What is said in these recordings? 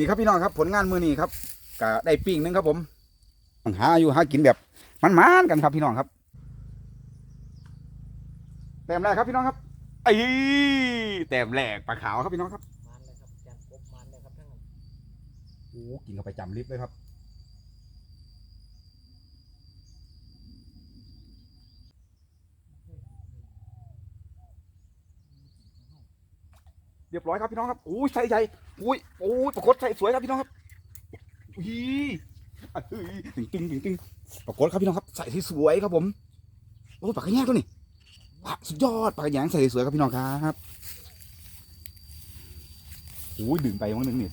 นี่ครับพี่น้องครับผลงานมือนี้ครับก็ได้ปิ้งหนึงครับผมหาอยู่หากินแบบมันๆกันครับพี่น้องครับแต้มแรกครับพี่น้องครับไอ้แต้มแรกปลาขาวครับพี่น้องครับมันเลยครับจานกบมันเลยครับทั้งนั้นโอ้กินเข้าไปจำลิฟต์เลยครับ เรียบร้อยครับพี่น้องครับโอ้ยใส่ใหญ่โอ้ยโอ้ยปรากฏใส่สวยครับพี่น้องครับอุ้ยอะเฮ้ยตึงตึงตึงตึงปรากฏครับพี่น้องครับใส่สวยครับผมโอ้ยปากกระแยงตัวนี้อ่สุดยอดปากกระแยงใส่สวยครับพี่น้องครับโอ้ยดึงไปมั้งนึงนี่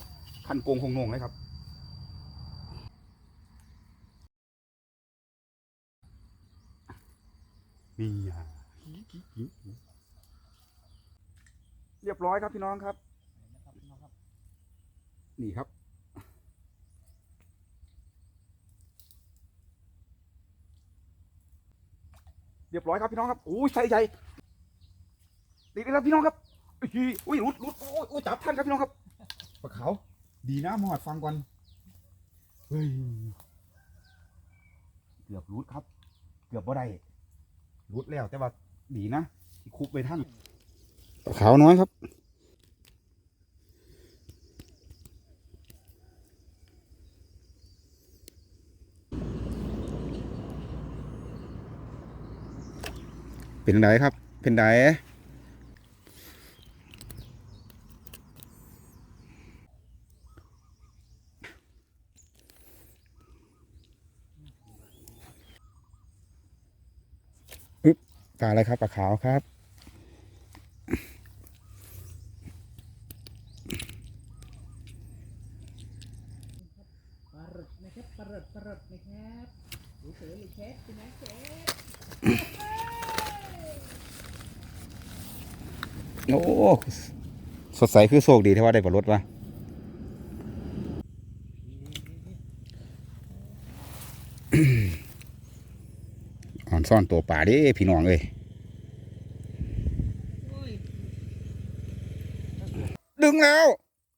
คันโกงคงงงเลยครับนี่อะ เรียบร้อยครับพี่น้องครับนะครับพี่น้องครับ นี่ครับ เรียบร้อยครับพี่น้องครับโอ้ยใส่ใหญ่ติดเลยครับพี่น้องครับอุ้ยอุ้ยรุดรุดโอ้ยโอ้ยจับท่านครับพี่น้องครับปลาขาวดีนะหมอดฟังก่อนเฮ้ยเกือบรุดครับ เกือบบ่ได้รุดแล้วแต่ว่าดีนะที่คุบไปท่านปลา ขาวน้อยครับ เป็นไดครับ เป็นไดอึ๊บปลาอะไรครับปลาขาวครับ ปลารึดนะครับ ปรดปรึดนะครับดูเฉยเลยเชฟเป็นไงเชฟโอ้สดใสคือโชคดีที่ว่าได้ปลารถวะอ่อนซ่อนตัวป่าดิพี่น้องเอ้ยดึงแล้ว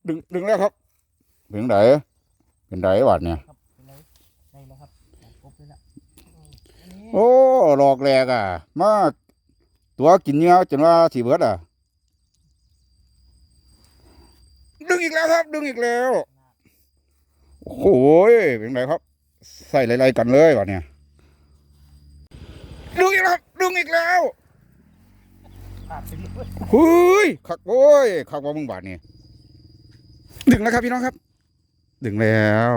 ดึงดึงแล้วครับ ดึงไหนเป็นไดวัดเนี่ย โอ้หลอกแหลกอะ มาตัวกินเนื้อจนว่าสีเบิดอะ ดึงอีกแล้วครับ ดึงอีกแล้วโอ้โหยเป็นไงครับ ใส่ไล่ๆกันเลยวะเนี่ยดึงอีกแล้วครับดึงอีกแล้วขาดไปเลยหุยขักโอ้ยขักว่ามึงบาดนี่ดึงแล้วครับพี่น้องครับ ดึงแล้ว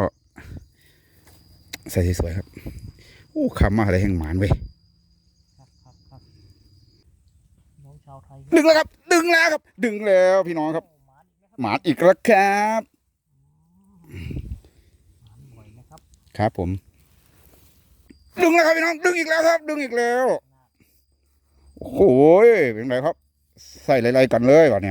ใส่สวยๆครับ โอ้คำมาอะไรแห่งหมานเว้ยครับครับครับน้องชาวไทยดึงแล้วครับ ดึงแล้วครับ ดึงแล้วพี่น้องครับโอ้หมาอีกนะครับหมานอีกแล้วครับหมาบ่อยนะครับครับผม ดึงแล้วครับพี่น้อง ดึงอีกแล้วครับ ดึงอีกแล้วโอ้โหยเป็นไงครับ ใส่ไล่ๆกันเลยวะเนี่ย